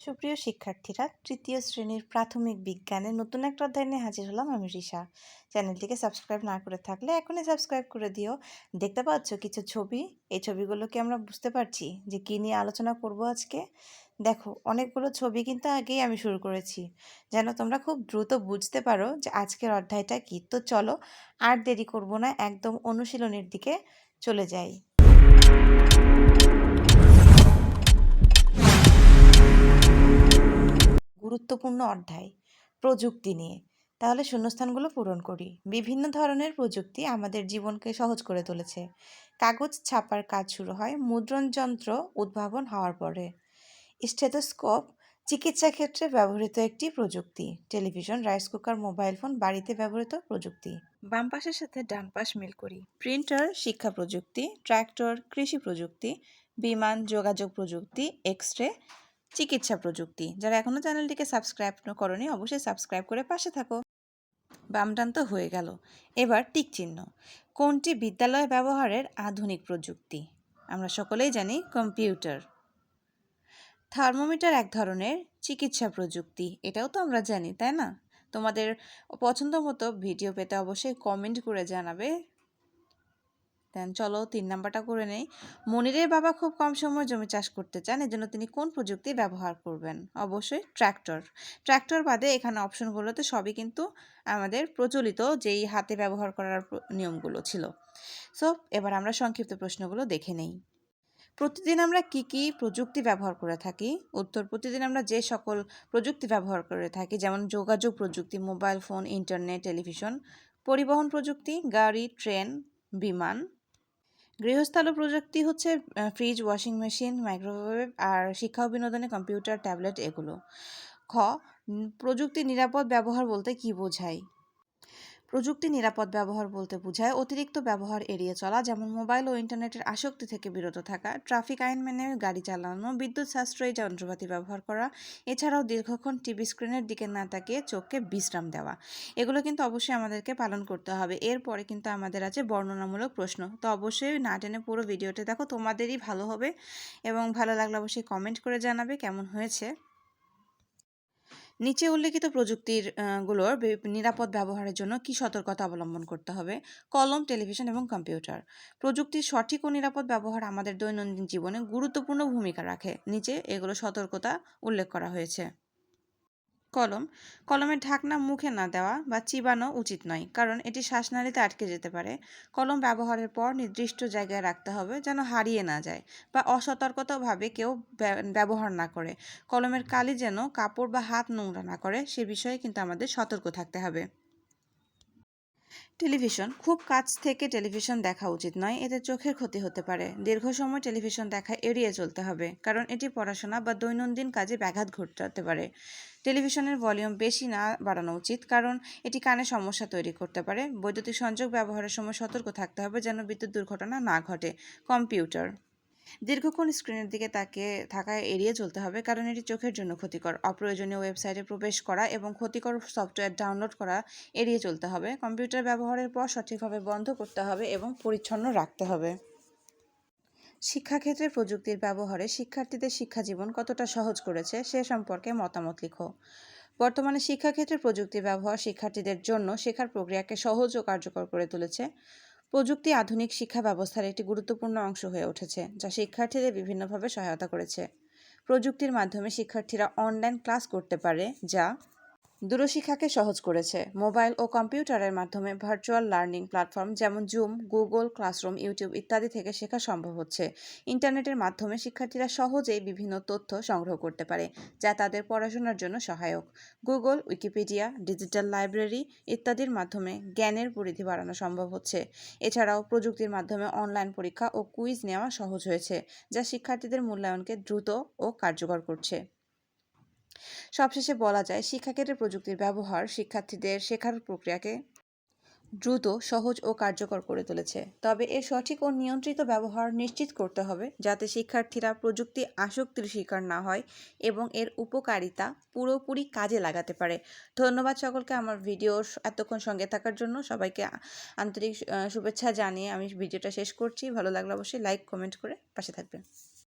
সুপ্রিয় শিক্ষার্থীরা, তৃতীয় শ্রেণির প্রাথমিক বিজ্ঞানের নতুন একটা অধ্যায় নিয়ে হাজির হলাম আমি রিশা। চ্যানেলটিকে সাবস্ক্রাইব না করে থাকলে এখনই সাবস্ক্রাইব করে দিও। দেখতে পাচ্ছ কিছু ছবি। এই ছবিগুলোকে আমরা বুঝতে পারছি যে কী নিয়ে আলোচনা করব আজকে? দেখো, অনেকগুলো ছবি কিন্তু আগেই আমি শুরু করেছি। যেন তোমরা খুব দ্রুত বুঝতে পারো যে আজকের অধ্যায়টা কী। তো চলো, আর দেরি করব না, একদম অনুশীলনের দিকে চলে যাই। গুরুত্বপূর্ণ অধ্যায়, প্রযুক্তি নিয়ে। তাহলে শূন্যস্থানগুলো পূরণ করি। বিভিন্ন ধরনের প্রযুক্তি আমাদের জীবনকে সহজ করে তুলেছে। কাগজ ছাপার কাজ শুরু হয় মুদ্রণ যন্ত্র উদ্ভাবন হওয়ার পরে। স্টেথোস্কোপ চিকিৎসা ক্ষেত্রে ব্যবহৃত একটি প্রযুক্তি। Television, rice cooker, mobile phone বাড়িতে ব্যবহৃত প্রযুক্তি। বাম পাশের সাথে ডান পাশ মিল করি। প্রিন্টার, শিক্ষা প্রযুক্তি, ট্র্যাক্টর, কৃষি প্রযুক্তি, বিমান, যোগাযোগ প্রযুক্তি এক্স রে চিকিৎসা প্রযুক্তি। যারা এখনও চ্যানেলটিকে সাবস্ক্রাইব করনি, অবশ্যই সাবস্ক্রাইব করে পাশে থাকো। বামটান তো হয়ে গেল। এবার টিক চিহ্ন। কোনটি বিদ্যালয় ব্যবহারের আধুনিক প্রযুক্তি? আমরা সকলেই জানি কম্পিউটার। থার্মোমিটার এক ধরনের চিকিৎসা প্রযুক্তি। এটাও তো আমরা জানি, তাই না? তোমাদের পছন্দ মতো ভিডিও পেতে অবশ্যই কমেন্ট করে জানাবে। দেন চলো তিন নাম্বারটা করে নেই। মনিরের বাবা খুব কম সময় জমি চাষ করতে চান, এজন্য তিনি কোন প্রযুক্তি ব্যবহার করবেন? অবশ্যই ট্র্যাক্টর। ট্র্যাক্টর বাদে এখানে অপশনগুলোতে সবই কিন্তু আমাদের প্রচলিত যেই হাতে ব্যবহার করার নিয়মগুলো ছিল। সো, এবার আমরা সংক্ষিপ্ত প্রশ্নগুলো দেখে নেই। প্রতিদিন আমরা কি কি প্রযুক্তি ব্যবহার করে থাকি? উত্তর, প্রতিদিন আমরা যে সকল প্রযুক্তি ব্যবহার করে থাকি, যেমন যোগাযোগ প্রযুক্তি, মোবাইল ফোন, ইন্টারনেট, টেলিভিশন, পরিবহন প্রযুক্তি, গাড়ি, ট্রেন, বিমান গৃহস্থালু প্রযুক্তি হচ্ছে ফ্রিজ ওয়াশিং মেশিন মাইক্রোওয়েভ আর শিক্ষা ও বিনোদনে কম্পিউটার ট্যাবলেট এগুলো। খ প্রযুক্তি নিরাপদ ব্যবহার বলতে কি বোঝায়? প্রযুক্তি নিরাপদ ব্যবহার বলতে বোঝায় অতিরিক্ত ব্যবহার এড়িয়ে চলা, যেমন মোবাইল ও ইন্টারনেটের আসক্তি থেকে বিরত থাকা, ট্রাফিক আইন মেনে গাড়ি চালানো, বিদ্যুৎ সাশ্রয়ী যন্ত্রপাতি ব্যবহার করা, এছাড়াও দীর্ঘক্ষণ টিভি স্ক্রিনের দিকে না তাকিয়ে চোখকে বিশ্রাম দেওয়া। এগুলো কিন্তু অবশ্যই আমাদেরকে পালন করতে হবে। এরপরে কিন্তু আমাদের আছে বর্ণনামূলক প্রশ্ন। তো অবশ্যই না টেনে পুরো ভিডিওটা দেখো, তোমাদেরই ভালো হবে এবং ভালো লাগলে অবশ্যই কমেন্ট করে জানাবে কেমন হয়েছে। নিচে উল্লেখিত প্রযুক্তিরগুলোর নিরাপদ ব্যবহারের জন্য কি সতর্কতা অবলম্বন করতে হবে? কলম, টেলিভিশন এবং কম্পিউটার। প্রযুক্তির সঠিক ও নিরাপদ ব্যবহার আমাদের দৈনন্দিন জীবনে গুরুত্বপূর্ণ ভূমিকা রাখে। নিচে এগুলো সতর্কতা উল্লেখ করা হয়েছে। কলম। কলমের ঢাকনা মুখে না দেওয়া বা চিবানো উচিত নয়, কারণ এটি শ্বাসনালীতে আটকে যেতে পারে। কলম ব্যবহারের পর নির্দিষ্ট জায়গায় রাখতে হবে যেন হারিয়ে না যায় বা অসতর্কতাভাবে কেউ ব্যবহার না করে। কলমের কালি যেন কাপড় বা হাত নোংরা না করে, সে বিষয়ে কিন্তু আমাদের সতর্ক থাকতে হবে। টেলিভিশন, খুব কাছ থেকে টেলিভিশন দেখা উচিত নয়, এতে চোখের ক্ষতি হতে পারে। দীর্ঘ সময় টেলিভিশন দেখা এড়িয়ে চলতে হবে, কারণ এটি পড়াশোনা বা দৈনন্দিন কাজে ব্যাঘাত ঘটাতে পারে। টেলিভিশনের ভলিউম বেশি না বাড়ানো উচিত, কারণ এটি কানে সমস্যা তৈরি করতে পারে। বৈদ্যুতিক সংযোগ ব্যবহারের সময় সতর্ক থাকতে হবে যেন বিদ্যুৎ দুর্ঘটনা না ঘটে। কম্পিউটার দীর্ঘক্ষণ স্ক্রিনের দিকে তাকে থাকা এড়িয়ে চলতে হবে, কারণ এটি চোখের জন্য ক্ষতিকর। অপ্রয়োজনীয় ওয়েবসাইটে প্রবেশ করা এবং ক্ষতিকর সফটওয়্যার ডাউনলোড করা এড়িয়ে চলতে হবে। কম্পিউটার ব্যবহারের পর সঠিকভাবে বন্ধ করতে হবে এবং পরিচ্ছন্ন রাখতে হবে। শিক্ষাক্ষেত্রে প্রযুক্তির ব্যবহারে শিক্ষার্থীদের শিক্ষাজীবন কতটা সহজ করেছে সে সম্পর্কে মতামত লিখো। বর্তমানে শিক্ষাক্ষেত্রে প্রযুক্তির ব্যবহার শিক্ষার্থীদের জন্য শেখার প্রক্রিয়াকে সহজ ও কার্যকর করে তুলেছে। প্রযুক্তি আধুনিক শিক্ষা ব্যবস্থার একটি গুরুত্বপূর্ণ অংশ হয়ে উঠেছে, যা শিক্ষার্থীদের বিভিন্নভাবে সহায়তা করেছে। প্রযুক্তির মাধ্যমে শিক্ষার্থীরা অনলাইন ক্লাস করতে পারে, যা দূরশিক্ষাকে সহজ করেছে। মোবাইল ও কম্পিউটারের মাধ্যমে ভার্চুয়াল লার্নিং প্ল্যাটফর্ম যেমন জুম, গুগল ক্লাসরুম, ইউটিউব ইত্যাদি থেকে শেখা সম্ভব হচ্ছে। ইন্টারনেটের মাধ্যমে শিক্ষার্থীরা সহজেই বিভিন্ন তথ্য সংগ্রহ করতে পারে, যা তাদের পড়াশোনার জন্য সহায়ক। গুগল, উইকিপিডিয়া, ডিজিটাল লাইব্রেরি ইত্যাদির মাধ্যমে জ্ঞানের পরিধি বাড়ানো সম্ভব হচ্ছে। এছাড়াও প্রযুক্তির মাধ্যমে অনলাইন পরীক্ষা ও কুইজ নেওয়া সহজ হয়েছে, যা শিক্ষার্থীদের মূল্যায়নকে দ্রুত ও কার্যকর করছে। সবশেষে বলা যায়, শিক্ষাক্ষেত্রে প্রযুক্তির ব্যবহার শিক্ষার্থীদের শেখার প্রক্রিয়াকে দ্রুত, সহজ ও কার্যকর করে তুলেছে। তবে এর সঠিক ও নিয়ন্ত্রিত ব্যবহার নিশ্চিত করতে হবে যাতে শিক্ষার্থীরা প্রযুক্তি আসক্তির শিকার না হয় এবং এর উপকারিতা পুরোপুরি কাজে লাগাতে পারে। ধন্যবাদ সকলকে আমার ভিডিও এতক্ষণ সঙ্গে থাকার জন্য। সবাইকে আন্তরিক শুভেচ্ছা জানিয়ে আমি ভিডিওটা শেষ করছি। ভালো লাগলে অবশ্যই লাইক কমেন্ট করে পাশে থাকবেন।